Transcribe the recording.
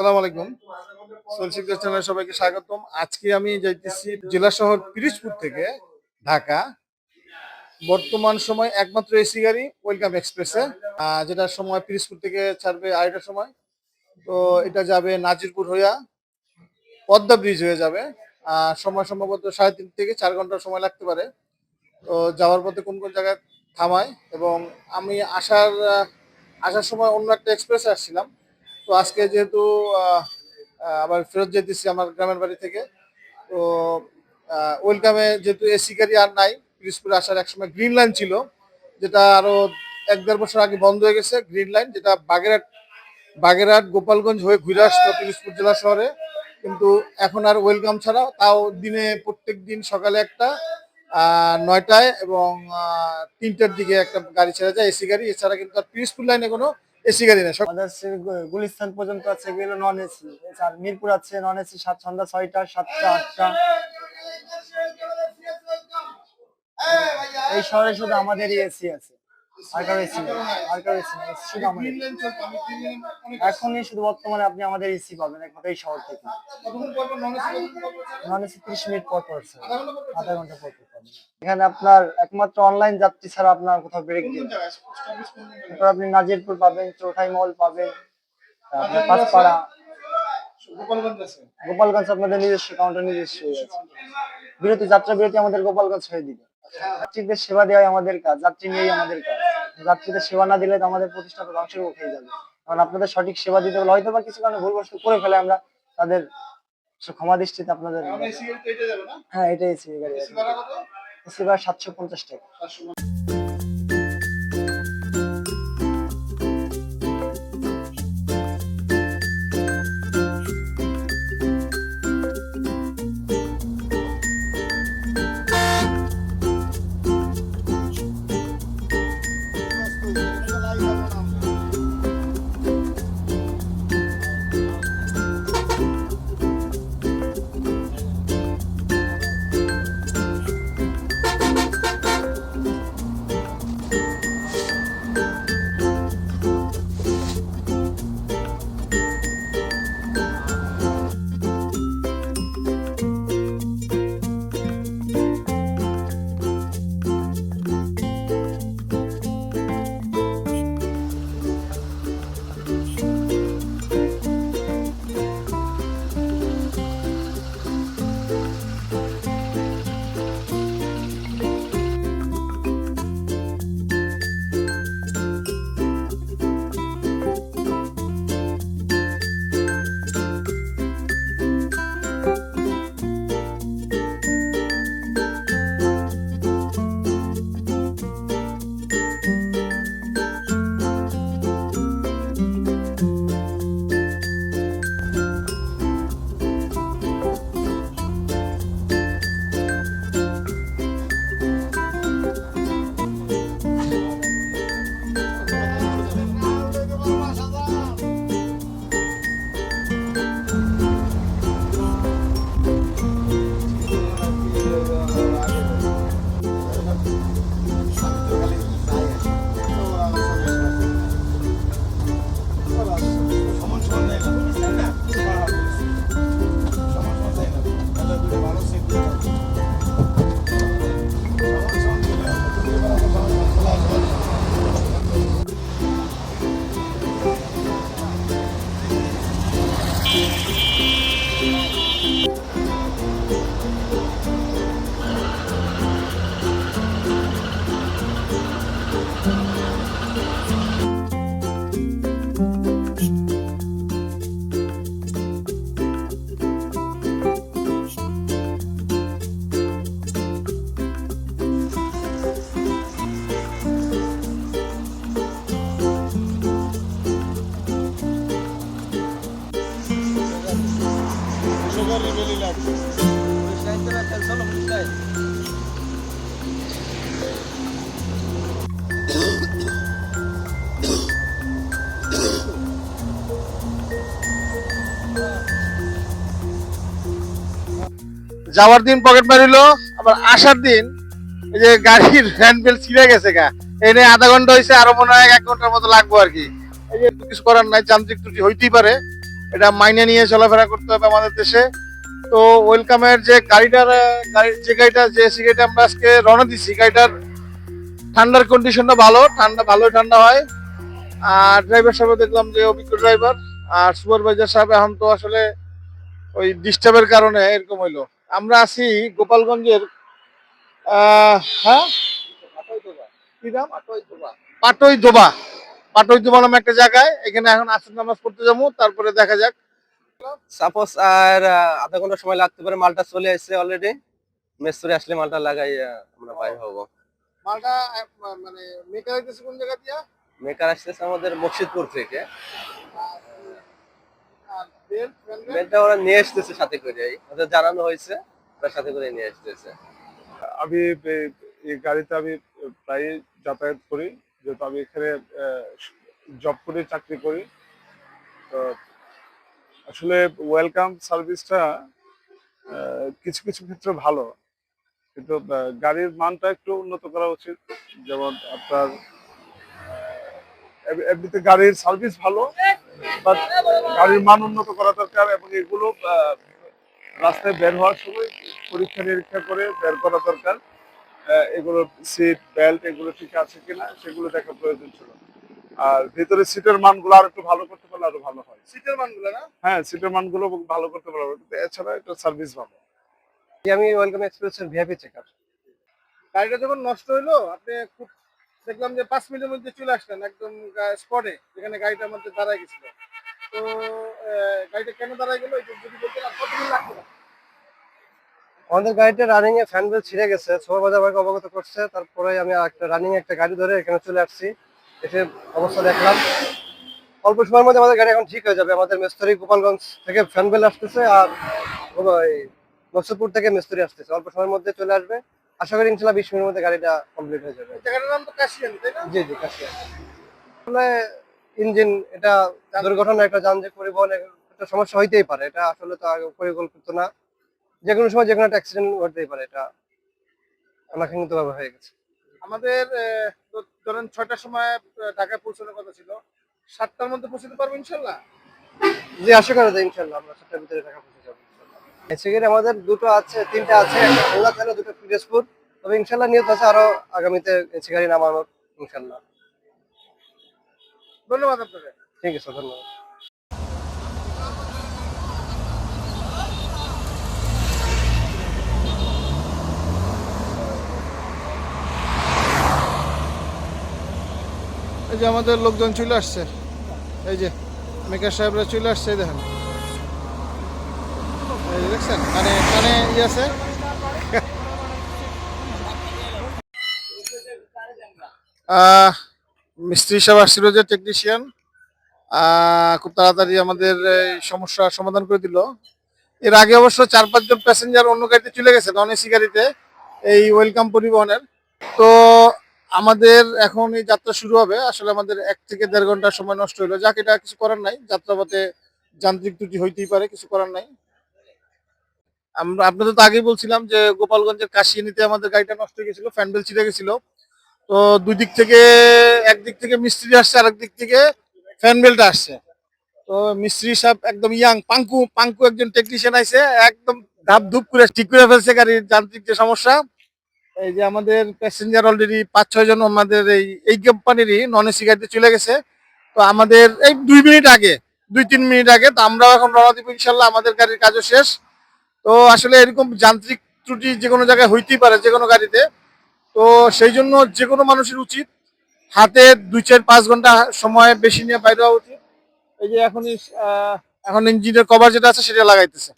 আসসালামু আলাইকুম। সোলসিকদার চ্যানেলে সবাইকে স্বাগতম। আজকে আমি যাইতেছি জেলা শহর পিরিজপুর থেকে ঢাকা। বর্তমান সময় একমাত্র এসি গাড়ি, ওয়েলকাম এক্সপ্রেসে। যেটার সময় পিরিজপুর থেকে ছাড়বে আড়াইটার সময়। তো এটা যাবে নাজিরপুর হইয়া পদ্মা ব্রিজ হয়ে যাবে। সময় সম্ভবত সাড়ে তিন থেকে চার ঘণ্টা সময় লাগতে পারে। তো যাওয়ার পথে কোন কোন জায়গায় থামায় এবং আমি আসার আসার সময় অন্য একটা এক্সপ্রেসে আসছিলাম। তো আজকে যেহেতু আবার ফেরত যেতেছি আমার গ্রামের বাড়ি থেকে, তো ওয়েলকামে যেহেতু এসি গাড়ি আর নাই, পিরিজপুরে আসার একসময় গ্রিন লাইন ছিল, যেটা আরও এক দেড় বছর আগে বন্ধ হয়ে গেছে, গ্রিন লাইন, যেটা বাগেরহাট বাগেরহাট, গোপালগঞ্জ হয়ে ঘুরে আসতো পিরিজপুর জেলা শহরে, কিন্তু এখন আর ওয়েলকাম ছাড়া তাও দিনে প্রত্যেক দিন সকালে একটা নয়টায় এবং তিনটার দিকে একটা গাড়ি ছেড়ে যায় এসি গাড়ি, এছাড়া কিন্তু আর পিরিজপুর লাইনে কোনো এসি গাড়ি গু- গুলিস্তান পর্যন্ত আছে এগুলো নন এসি আর মিরপুর আছে নন এসি সাত সন্ধ্যা ছয়টা সাতটা আটটা এই শহরে শুধু আমাদেরই এসি আছে আর কারও এসি আর কারও এসি শুধু আমাদের গ্রিন লাইন চলতো আমি গ্রিন লাইন অনেক এখনই শুধু বর্তমানে আপনি আমাদের এসি পাবেন একমাত্র এই শহর থেকে নন এসি? নন ত্রিশ মিনিট পর পর আধা ঘণ্টা পর পর এখানে আপনার একমাত্র অনলাইন যাত্রী ছাড়া আপনার কোথাও ব্রেক দিন তারপর আপনি নাজিরপুর পাবেন চৌঠাই মল পাবেন আপনার পাঁচপাড়া। গোপালগঞ্জ আপনাদের নিজস্ব কাউন্টার নিজস্ব হয়ে বিরতি যাত্রা বিরতি আমাদের গোপালগঞ্জ হয়ে দিবে। যাত্রীদের সেবা দেওয়াই আমাদের কাজ যাত্রী নিয়েই আমাদের কাজ। যাত্রীদের সেবা না দিলে তো আমাদের প্রতিষ্ঠান তো ধ্বংসের মুখে যাবে। কারণ আপনাদের সঠিক সেবা দিতে হলে হয়তো বা কিছু কারণে ভুলবশত করে ফেলে আমরা তাদের ক্ষমা দৃষ্টিতে আপনাদের হ্যাঁ এটাই গাড়ি সাতশো পঞ্চাশ টাকা। যাওয়ার দিন পকেট মারিলো আবার আসার দিন এই যে গাড়ির হ্যান্ডবেল ছিঁড়ে গেছে গা। এনে আধা ঘণ্টা হয়েছে আরও মনে হয় এক ঘণ্টার মতো লাগবো আর কি। এই যে কিছু করার নাই যান্ত্রিক ত্রুটি হইতেই পারে। এটা মাইনে নিয়ে চলাফেরা করতে হবে আমাদের দেশে। তো ওয়েলকামের যে গাড়িটার আহ, গাড়ি যে গাড়িটা যে এসি গাড়িটা আমরা আজকে রওনা দিচ্ছি গাড়িটার ঠান্ডার কন্ডিশনটা ভালো ঠান্ডা ভালোই ঠান্ডা হয়। আর ড্রাইভার সাহেব দেখলাম যে অভিজ্ঞ ড্রাইভার আর সুপারভাইজার সাহেব এখন তো আসলে ওই ডিস্টার্বের কারণে এরকম হইল। আমরা আছি গোপালগঞ্জের হ্যাঁ? কি নাম? পাটই দোবা। পাটই দোবা নামে একটা জায়গায়। এখানে এখন আসর নামাজ পড়তে যাব তারপরে দেখা যাক। সাপোজ আর আধা ঘণ্টা সময় লাগতে পারে মালটা চলে আসছে অলরেডি মেসরে আসলে মালটা লাগাই আমরা বাইর হব। মালটা মানে মেকার হইতেছে কোন জায়গা দিয়া? মেকার আসতেছে আমাদের মুর্শিদপুর থেকে। আর করে। হয়েছে সাথে করে নিয়ে আসতেছে আমি গাড়িতে আমি প্রায় যাতায়াত করি, যেহেতু আমি এখানে জব করি চাকরি করি। আসলে ওয়েলকাম কিছু কিছু ক্ষেত্রে ভালো। কিন্তু গাড়ির মানটা একটু উন্নত করা উচিত। যেমন আপনার এম- এমনিতে গাড়ির সার্ভিস ভালো। গাড়ির মান উন্নত করা দরকার এবং এগুলো রাস্তায় বের হওয়ার সময় পরীক্ষা নিরীক্ষা করে বের করা দরকার। আহ, এগুলোর সিট বেল্ট এগুলো ঠিক আছে কিনা সেগুলো দেখা প্রয়োজন ছিল। আর ভিতরে সিটের মানগুলো আর একটু ভালো করতে পারলে আরও ভালো হয়। সিটের মানগুলো না? হ্যাঁ সিটের মানগুলো ভালো করতে পারবে এছাড়া এটা সার্ভিস ভালো। আমি ওয়েলকাম এক্সপ্রেসের ভিআইপি চেকার গাড়িটা যখন নষ্ট হইল আপনি খুব দেখলাম যে পাঁচ মিনিটের মধ্যে চলে আসলেন একদম স্পটে যেখানে গাড়িটার মধ্যে দাঁড়ায় গেছিল। তো গাড়িটা কেন দাঁড়ায় গেলো যদি লাগল আমাদের গাড়িটা রানিং এ ফ্যান বেল ছিঁড়ে গেছে, ছোট বাজার আমাকে অবগত করছে। তারপরে আমি একটা রানিং একটা গাড়ি ধরে এখানে চলে আসছি। এসে অবস্থা দেখলাম। অল্প সময়ের মধ্যে আমাদের গাড়ি এখন ঠিক হয়ে যাবে। আমাদের মিস্ত্রি গোপালগঞ্জ থেকে ফ্যান বেল আসতেছে আর নকশপুর থেকে মিস্ত্রি আসতেছে। অল্প সময়ের মধ্যে চলে আসবে। আশা করি ইনশাল্লাহ বিশ মিনিটের মধ্যে গাড়িটা কমপ্লিট হয়ে যাবে। জায়গাটার নাম তো কাশিয়ানি তাই না? জি জি কাশিয়া আসলে ইঞ্জিন এটা দুর্ঘটনা একটা যানজট পরিবহন একটা সমস্যা হইতেই পারে। এটা আসলে তো আগে পরিকল্পিত না। যে কোনো সময় যে কোনো একটা অ্যাক্সিডেন্ট ঘটতেই পারে। এটা অনাকাঙ্ক্ষিত ভাবে হয়ে গেছে। আমাদের ধরেন ছয়টার সময় ঢাকায় পৌঁছানোর কথা ছিল। সাতটার মধ্যে পৌঁছাতে পারব ইনশাল্লাহ? জি আশা করা যায় ইনশাল্লাহ আমরা সাতটার ভিতরে টাকা পৌঁছে যাব সেখানে আমাদের দুটো আছে তিনটা আছে একটা খুলনা দুটো পিরোজপুর তবে ইনশাল্লাহ নিয়ত আছে আরও আগামীতে গাড়ি নামানোর ইনশাল্লাহ ধন্যবাদ আপনাকে। ঠিক আছে ধন্যবাদ। এই যে আমাদের লোকজন চলে আসছে। এই যে মেকার সাহেবরা চলে আসছে দেখেন। মিস্ত্রি সাহেব আসছিল যে টেকনিশিয়ান খুব তাড়াতাড়ি আমাদের এই সমস্যার সমাধান করে দিল। এর আগে অবশ্য চার পাঁচজন প্যাসেঞ্জার অন্য গাড়িতে চলে গেছে নন এসি গাড়িতে, এই ওয়েলকাম পরিবহনের। তো আমাদের এখন এই যাত্রা শুরু হবে। আসলে আমাদের এক থেকে দেড় ঘণ্টা সময় নষ্ট হলো। যাক, এটা কিছু করার নাই। যাত্রাপথে যান্ত্রিক ত্রুটি হইতেই পারে, কিছু করার নাই। আমরা, আপনাদের তো আগেই বলছিলাম যে গোপালগঞ্জের কাশিয়ানিতে আমাদের গাড়িটা নষ্ট হয়ে গেছিল ফ্যান্ডেল ছিঁড়ে গেছিল। তো দুই দিক থেকে একদিক থেকে মিস্ত্রি আসছে, আরেক দিক থেকে ফ্যান বেল্ট আসছে। তো মিস্ত্রি সাহেব একদম ইয়াং, পাঙ্কু পাঙ্কু একজন টেকনিশিয়ান আইছে, একদম ধাপ ধুপ করে ঠিক করে ফেলছে গাড়ির যান্ত্রিক যে সমস্যা। এই যে আমাদের প্যাসেঞ্জার অলরেডি পাঁচ, ছয় জন আমাদের এই এই কোম্পানিরই নন এসি গাড়িতে চলে গেছে। তো আমাদের, এই দুই মিনিট আগে, দুই, তিন মিনিট আগে, তো আমরাও এখন রওনা দিব ইনশাল্লাহ, আমাদের গাড়ির কাজও শেষ। তো আসলে এরকম যান্ত্রিক ত্রুটি যে কোনো জায়গায় হইতেই পারে, যে কোনো গাড়িতে। তো সেই জন্য যে কোনো মানুষের উচিত হাতে দুই চার পাঁচ ঘণ্টা সময় বেশি নিয়ে বাইরে হওয়া উচিত। এই যে এখনই এখন ইঞ্জিনের কভার যেটা আছে সেটা লাগাইতেছে।